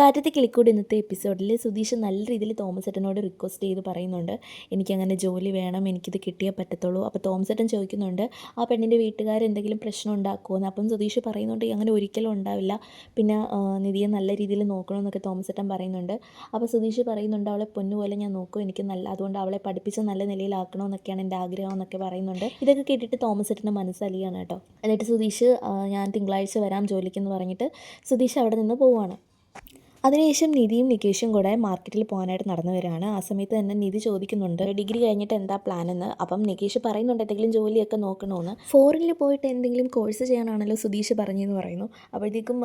കാറ്റത്തെ കിളിക്കൂടി ഇന്നത്തെ എപ്പിസോഡിൽ സുധീഷ് നല്ല രീതിയിൽ തോമസ് ഏട്ടനോട് റിക്വസ്റ്റ് ചെയ്ത് പറയുന്നുണ്ട്. എനിക്കങ്ങനെ ജോലി വേണം എനിക്കിത് കിട്ടിയേ പറ്റത്തുള്ളൂ. അപ്പോൾ തോമസ് ഏട്ടൻ ചോദിക്കുന്നുണ്ട് ആ പെണ്ണിന്റെ വീട്ടുകാർ എന്തെങ്കിലും പ്രശ്നം ഉണ്ടാക്കുമെന്ന് അപ്പം സുധീഷ് പറയുന്നുണ്ട് അങ്ങനെ ഒരിക്കലും ഉണ്ടാവില്ല. പിന്നെ നിധിയെ നല്ല രീതിയിൽ നോക്കണമെന്നൊക്കെ തോമസ് ഏട്ടൻ പറയുന്നുണ്ട്. അപ്പോൾ സുധീഷ് പറയുന്നുണ്ട് അവളെ പൊന്നുപോലെ ഞാൻ നോക്കും. എനിക്ക് നല്ല അതുകൊണ്ട് അവളെ പഠിപ്പിച്ച് നല്ല നിലയിലാക്കണമെന്നൊക്കെയാണ് എന്റെ ആഗ്രഹം എന്നൊക്കെ പറയുന്നുണ്ട്. ഇതൊക്കെ കേട്ടിട്ട് തോമസ് ഏട്ടന്റെ മനസ്സലിയാണ് കേട്ടോ. എന്നിട്ട് സുധീഷ് ഞാൻ തിങ്കളാഴ്ച വരാം ജോലിക്കെന്ന് പറഞ്ഞിട്ട് സുധീഷ് അവിടെ നിന്ന് പോവുകയാണ് അതിനുശേഷം നിധിയും നികേഷും കൂടെ മാർക്കറ്റിൽ പോകാനായിട്ട് നടന്നു വരികയാണ്. ആ സമയത്ത് തന്നെ നിധി ചോദിക്കുന്നുണ്ട് ഡിഗ്രി കഴിഞ്ഞിട്ട് എന്താ പ്ലാൻ എന്ന് അപ്പം നികേഷ് പറയുന്നുണ്ട് എന്തെങ്കിലും ജോലിയൊക്കെ നോക്കണമെന്ന് ഫോറിനിൽ പോയിട്ട് എന്തെങ്കിലും കോഴ്സ് ചെയ്യാനാണല്ലോ സുധീഷ് പറഞ്ഞെന്ന് പറയുന്നു. അപ്പോഴത്തേക്കും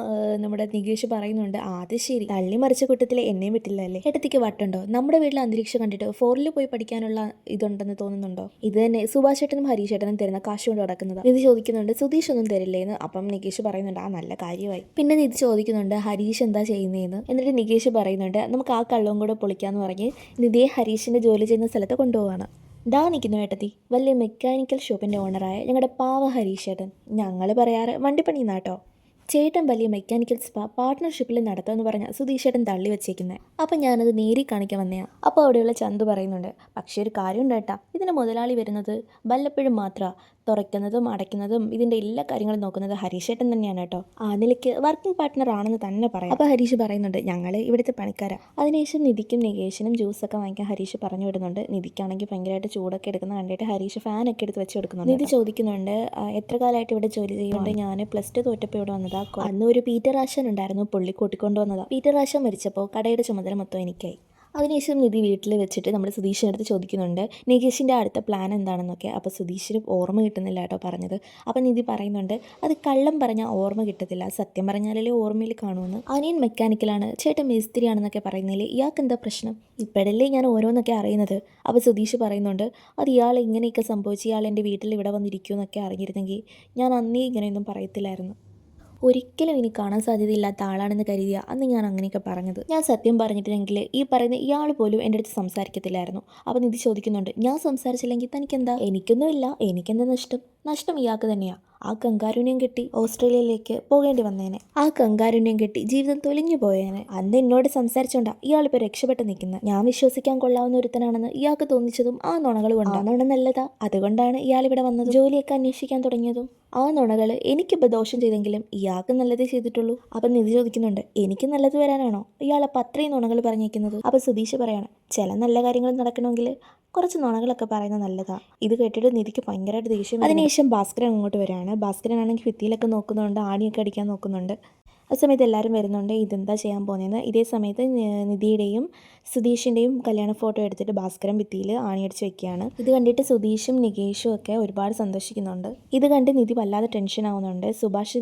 നമ്മുടെ നികേഷ് പറയുന്നുണ്ട് ആദ്യം ശരി തള്ളി മറിച്ച കൂട്ടത്തിൽ എന്നെയും വിട്ടില്ല അല്ലേ? ഇടത്തേക്ക് വട്ടുണ്ടോ? നമ്മുടെ വീട്ടിൽ അന്തരീക്ഷം കണ്ടിട്ട് ഫോറിനിൽ പോയി പഠിക്കാനുള്ള ഇതുണ്ടെന്ന് തോന്നുന്നുണ്ടോ? ഇത് തന്നെ സുഭാഷ് ചേട്ടനും ഹരീഷ് ചേട്ടനും തരുന്ന കാശ് കൊണ്ട് നടക്കുന്നത്. നിധി ചോദിക്കുന്നുണ്ട് സുധീഷ് ഒന്നും തരില്ലേന്ന്? അപ്പം നികേഷ് പറയുന്നുണ്ട് ആ നല്ല കാര്യമായി. പിന്നെ നിധി ചോദിക്കുന്നുണ്ട് ഹരീഷ് എന്താ ചെയ്യുന്നതെന്ന് എന്നിട്ട് നികേഷ് പറയുന്നുണ്ട് നമുക്ക് ആ കള്ളവും കൂടെ പൊളിക്കാന്ന് പറഞ്ഞ് നിധിയെ ഹരീഷിന്റെ ജോലി ചെയ്യുന്ന സ്ഥലത്ത് കൊണ്ടുപോവാണ്. ദാ നിൽക്കുന്നു ഏട്ടത്തി വലിയ മെക്കാനിക്കൽ ഷോപ്പിന്റെ ഓണറായ ഞങ്ങളുടെ പാവ ഹരീഷ് ഏട്ടൻ. ഞങ്ങൾ പറയാറ് വണ്ടിപ്പണി നാട്ടോ ചേട്ടൻ വലിയ മെക്കാനിക്കൽ സ്പാ പാർട്ട്ണർഷിപ്പിൽ നടത്തുമെന്ന് പറഞ്ഞ സുധീഷ് ചേട്ടൻ തള്ളി വെച്ചേക്കുന്നത് അപ്പം ഞാനത് നേരി കാണിക്കാൻ വന്നയാ. അപ്പോൾ അവിടെയുള്ള ചന്തു പറയുന്നുണ്ട് പക്ഷേ ഒരു കാര്യം ഉണ്ട് കേട്ടാ ഇതിന് മുതലാളി വരുന്നത് വല്ലപ്പോഴും മാത്രമാണ് തുറയ്ക്കുന്നതും അടയ്ക്കുന്നതും ഇതിന്റെ എല്ലാ കാര്യങ്ങളും നോക്കുന്നത് ഹരീഷേട്ടൻ തന്നെയാണ് കേട്ടോ. ആ നിലയ്ക്ക് വർക്കിംഗ് പാർട്ട്ണർ ആണെന്ന് തന്നെ പറയാം. അപ്പോൾ ഹരീഷ് പറയുന്നുണ്ട് ഞങ്ങൾ ഇവിടുത്തെ പണിക്കാരാ. അതിനുശേഷം നിധിക്കും നികേഷിനും ജ്യൂസൊക്കെ വാങ്ങിക്കാൻ ഹരീഷ് പറഞ്ഞു വിടുന്നുണ്ട്. നിധിക്കാണെങ്കിൽ ഭയങ്കരമായിട്ട് ചൂടൊക്കെ എടുക്കുന്ന കണ്ടിട്ട് ഹരീഷ് ഫാനൊക്കെ എടുത്ത് വെച്ച് കൊടുക്കുന്നുണ്ട്. നിധി ചോദിക്കുന്നുണ്ട് എത്ര കാലമായിട്ട് ഇവിടെ ജോലി ചെയ്യുന്നുണ്ട്? ഞാൻ പ്ലസ് ടു തോറ്റപ്പോൾ ഇവിടെ വന്നതാ. അന്ന് ഒരു പീറ്റർ ആശാൻ ഉണ്ടായിരുന്നു പുള്ളി കൂട്ടിക്കൊണ്ടു വന്നതാ. പീറ്റർ ആശാൻ മരിച്ചപ്പോൾ കടയുടെ ചുമതല മൊത്തം എനിക്കായി. അതിനുശേഷം നിധി വീട്ടിൽ വെച്ചിട്ട് നമ്മൾ സുധീഷിന്റെ അടുത്ത് ചോദിക്കുന്നുണ്ട് നികേഷിന്റെ അടുത്ത പ്ലാൻ എന്താണെന്നൊക്കെ? അപ്പോൾ സുധീഷിന് ഓർമ്മ കിട്ടുന്നില്ല കേട്ടോ പറഞ്ഞത്. അപ്പോൾ നിധി പറയുന്നുണ്ട് അത് കള്ളം പറഞ്ഞാൽ ഓർമ്മ കിട്ടത്തില്ല. സത്യം പറഞ്ഞാലല്ലേ ഓർമ്മയിൽ കാണുമെന്ന് അനിയൻ മെക്കാനിക്കലാണ് ചേട്ടൻ മേസ്തിരിയാണെന്നൊക്കെ പറയുന്നില്ലേ? ഇയാൾക്ക് എന്താ പ്രശ്നം? ഇപ്പോഴല്ലേ ഞാൻ ഓരോന്നൊക്കെ അറിയുന്നത്. അപ്പോൾ സുധീഷ് പറയുന്നുണ്ട് അത് ഇയാൾ ഇങ്ങനെയൊക്കെ സംഭവിച്ച് ഇയാൾ എന്റെ വീട്ടിൽ ഇവിടെ വന്നിരിക്കുമെന്നൊക്കെ അറിഞ്ഞിരുന്നെങ്കിൽ ഞാൻ അന്നേ ഇങ്ങനെയൊന്നും പറയത്തില്ലായിരുന്നു. ഒരിക്കലും ഇനി കാണാൻ സാധ്യതയില്ലാത്ത ആളാണെന്ന് കരുതിയ അന്ന് ഞാൻ അങ്ങനെയൊക്കെ പറഞ്ഞത്. ഞാൻ സത്യം പറഞ്ഞിട്ടില്ലെങ്കിൽ ഈ പറയുന്ന ഇയാൾ പോലും എന്റെ അടുത്ത് സംസാരിക്കത്തില്ലായിരുന്നു. അപ്പോൾ നിധി ചോദിക്കുന്നുണ്ട് ഞാൻ സംസാരിച്ചില്ലെങ്കിൽ തനിക്കെന്താ? എനിക്കൊന്നുമില്ല എനിക്കെന്താ നഷ്ടം? നഷ്ടം ഇയാൾക്ക് തന്നെയാ. ആ കങ്കാരുണ്യം കെട്ടി ഓസ്ട്രേലിയയിലേക്ക് പോകേണ്ടി വന്നേനെ. ആ കങ്കാരുണ്യം കെട്ടി ജീവിതം തൊലിഞ്ഞു പോയേനെ. അന്ന് എന്നോട് സംസാരിച്ചോണ്ടാ ഇയാളിപ്പോൾ രക്ഷപ്പെട്ട് നിൽക്കുന്നത് ഞാൻ വിശ്വസിക്കാൻ കൊള്ളാവുന്ന ഒരുത്തനാണെന്ന് ഇയാൾക്ക് തോന്നിച്ചതും ആ നുണകൾ കൊണ്ടാണ് ആ നുണ നല്ലതാ. അതുകൊണ്ടാണ് ഇയാൾ ഇവിടെ വന്നത്. ജോലിയൊക്കെ അന്വേഷിക്കാൻ തുടങ്ങിയതും ആ നുണകൾ എനിക്കിപ്പോൾ ദോഷം ചെയ്തെങ്കിലും ഇയാൾക്ക് നല്ലതേ ചെയ്തിട്ടുള്ളൂ. അപ്പം നിധി ചോദിക്കുന്നുണ്ട് എനിക്ക് നല്ലത് വരാനാണോ? ഇയാൾ അപ്പം അത്രയും നുണകൾ പറഞ്ഞേക്കുന്നത്. അപ്പോൾ സുധീഷ് പറയാണ് ചില നല്ല കാര്യങ്ങൾ നടക്കണമെങ്കിൽ കുറച്ച് നുണകളൊക്കെ പറയുന്നത് നല്ലതാണ് ഇത് കേട്ടിട്ട് നിധിക്ക് ഭയങ്കരമായിട്ട് ദേഷ്യം അതിനുശേഷം ഭാസ്കരൻ അങ്ങോട്ട് വരികയാണ്. ഭാസ്കരനാണെങ്കിൽ ഭിത്തിയിലൊക്കെ നോക്കുന്നുണ്ട് ആണിയൊക്കെ അടിക്കാൻ നോക്കുന്നുണ്ട്. ആ സമയത്ത് എല്ലാവരും വരുന്നുണ്ട് ഇതെന്താ ചെയ്യാൻ പോകുന്നതെന്ന്. ഇതേ സമയത്ത് നിധിയുടെയും സുധീഷിന്റെയും കല്യാണ ഫോട്ടോ എടുത്തിട്ട് ഭാസ്കരൻ ഭിത്തിയിൽ ആണിയടിച്ച് വെക്കുകയാണ്. ഇത് കണ്ടിട്ട് സുധീഷും നികേഷും ഒക്കെ ഒരുപാട് സന്തോഷിക്കുന്നുണ്ട്. ഇത് കണ്ട് നിധി വല്ലാതെ ടെൻഷൻ ആവുന്നുണ്ട്. സുഭാഷ്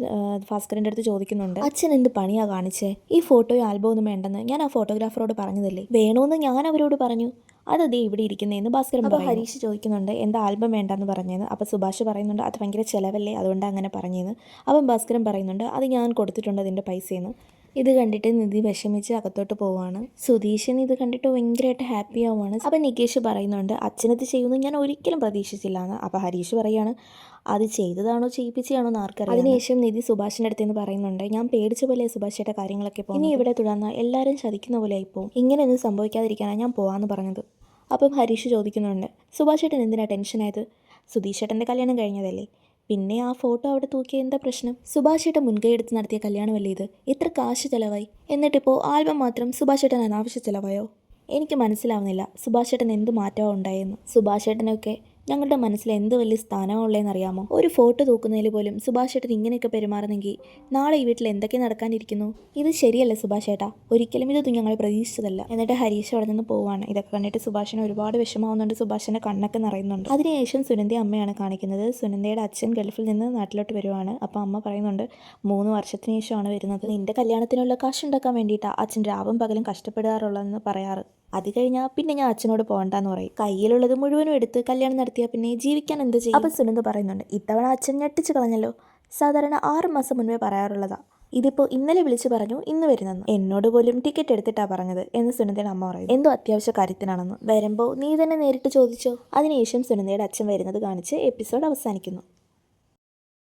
ഭാസ്കരന്റെ അടുത്ത് ചോദിക്കുന്നുണ്ട് അച്ഛൻ എന്ത് പണിയാ കാണിച്ചേ? ഈ ഫോട്ടോയും ആൽബം ഒന്നും വേണ്ടെന്ന്. ഞാൻ ആ ഫോട്ടോഗ്രാഫറോട് പറഞ്ഞതല്ലേ? വേണമെന്ന് ഞാൻ അവരോട് പറഞ്ഞു. അതതേ ഇവിടെ ഇരിക്കുന്നതെന്ന് ഭാസ്കരൻ അപ്പോൾ ഹരീഷ് ചോദിക്കുന്നുണ്ട് എന്താ ആൽബം വേണ്ടെന്ന് പറഞ്ഞത് അപ്പോൾ സുഭാഷ് പറയുന്നുണ്ട് അത് ഭയങ്കര ചിലവല്ലേ? അതുകൊണ്ട് അങ്ങനെ പറഞ്ഞതെന്ന് അപ്പം ഭാസ്കരൻ പറയുന്നുണ്ട് അത് ഞാൻ കൊടുത്തിട്ടുണ്ട് അതിന്റെ പൈസയെന്ന് ഇത് കണ്ടിട്ട് നിധി വിഷമിച്ച് അകത്തോട്ട് പോവാണ്. സുധീഷൻ ഇത് കണ്ടിട്ട് ഭയങ്കരമായിട്ട് ഹാപ്പി ആവുകയാണ് അപ്പം നികേഷ് പറയുന്നുണ്ട് അച്ഛനത് ചെയ്യുമെന്ന് ഞാൻ ഒരിക്കലും പ്രതീക്ഷിച്ചില്ല എന്ന് അപ്പോൾ ഹരീഷ് പറയാണ് അത് ചെയ്തതാണോ ചെയ്യിപ്പിച്ചതാണോ എന്ന് ആർക്കറിയാം. അതിനുശേഷം നിധി സുഭാഷിന്റെ അടുത്ത് നിന്ന് പറയുന്നുണ്ട് ഞാൻ പേടിച്ച പോലെ സുഭാഷിയുടെ കാര്യങ്ങളൊക്കെ പോകും ഇനി ഇവിടെ തുടർന്ന് എല്ലാവരും ചതിക്കുന്ന പോലെ ആയിപ്പോവും. ഇങ്ങനെയൊന്നും സംഭവിക്കാതിരിക്കാനാണ് ഞാൻ പോകാമെന്ന് പറഞ്ഞത്. അപ്പം ഹരീഷ് ചോദിക്കുന്നുണ്ട് സുഭാഷ് എന്തിനാണ് എന്തിനാ ടെൻഷനായത്? സുധീഷ് ഏട്ടന്റെ കല്യാണം കഴിഞ്ഞതല്ലേ? പിന്നെ ആ ഫോട്ടോ അവിടെ തൂക്കിയ എന്താ പ്രശ്നം? സുഭാഷേട്ടൻ മുൻകൈ നടത്തിയ കല്യാണമല്ലേ ഇത്? എത്ര കാശ് ചിലവായി. എന്നിട്ടിപ്പോൾ ആൽബം മാത്രം സുഭാഷേട്ടൻ അനാവശ്യ ചിലവായോ? എനിക്ക് മനസ്സിലാവുന്നില്ല. സുഭാഷേട്ടൻ എന്ത് മാറ്റമാണ് ഉണ്ടായെന്ന്. സുഭാഷ് ഏട്ടനൊക്കെ ഞങ്ങളുടെ മനസ്സിൽ എന്ത് വലിയ സ്ഥാനമാണ് ഉള്ളതെന്ന് അറിയാമോ ഒരു ഫോട്ടോ തൂക്കുന്നതിൽ പോലും സുഭാഷ് ഏട്ടൻ ഇങ്ങനെയൊക്കെ പെരുമാറുന്നെങ്കിൽ നാളെ ഈ വീട്ടിൽ എന്തൊക്കെ നടക്കാനിരിക്കുന്നു? ഇത് ശരിയല്ല സുഭാഷ് ഏട്ടാ. ഒരിക്കലും ഇതൊന്നും ഞങ്ങൾ പ്രതീക്ഷിച്ചതല്ല. എന്നിട്ട് ഹരീഷ് അവിടെ നിന്ന് പോവാണ്. ഇതൊക്കെ കണ്ടിട്ട് സുഭാഷിന് ഒരുപാട് വിഷമാവുന്നുണ്ട് സുഭാഷിന്റെ കണ്ണൊക്കെ നിറയുന്നുണ്ട്. അതിനുശേഷം സുനന്ദി അമ്മയാണ് കാണിക്കുന്നത്. സുനന്ദയുടെ അച്ഛൻ ഗൾഫിൽ നിന്ന് നാട്ടിലോട്ട് വരുവാണ്. അപ്പോൾ അമ്മ പറയുന്നുണ്ട് മൂന്ന് വർഷത്തിന് ശേഷമാണ് വരുന്നത്. നിന്റെ കല്യാണത്തിനുള്ള കാശുണ്ടാക്കാൻ വേണ്ടിയിട്ടാണ് അച്ഛൻ രാവും പകലും കഷ്ടപ്പെടാറുള്ളതെന്ന് പറയാറ്. അത് കഴിഞ്ഞാൽ പിന്നെ ഞാൻ അച്ഛനോട് പോകണ്ടെന്ന് പറയും. കയ്യിലുള്ളത് മുഴുവനും എടുത്ത് കല്യാണം നടത്തിയാൽ പിന്നെ ജീവിക്കാൻ എന്ത് ചെയ്യും? അപ്പം സുനന്ദ പറയുന്നുണ്ട് ഇത്തവണ അച്ഛൻ ഞെട്ടിച്ച് കളഞ്ഞല്ലോ. സാധാരണ ആറ് മാസം മുൻപേ പറയാറുള്ളതാണ് ഇതിപ്പോൾ ഇന്നലെ വിളിച്ചു പറഞ്ഞു ഇന്ന് വരുന്നെന്ന്. എന്നോട് പോലും ടിക്കറ്റ് എടുത്തിട്ടാ പറഞ്ഞത് എന്ന് സുനന്ദയുടെ അമ്മ പറയും എന്തോ അത്യാവശ്യ കാര്യത്തിനാണെന്ന്. വരുമ്പോൾ നീ തന്നെ നേരിട്ട് ചോദിച്ചോ? അതിനുശേഷം സുനന്ദയുടെ അച്ഛൻ വരുന്നത് കാണിച്ച് എപ്പിസോഡ് അവസാനിക്കുന്നു.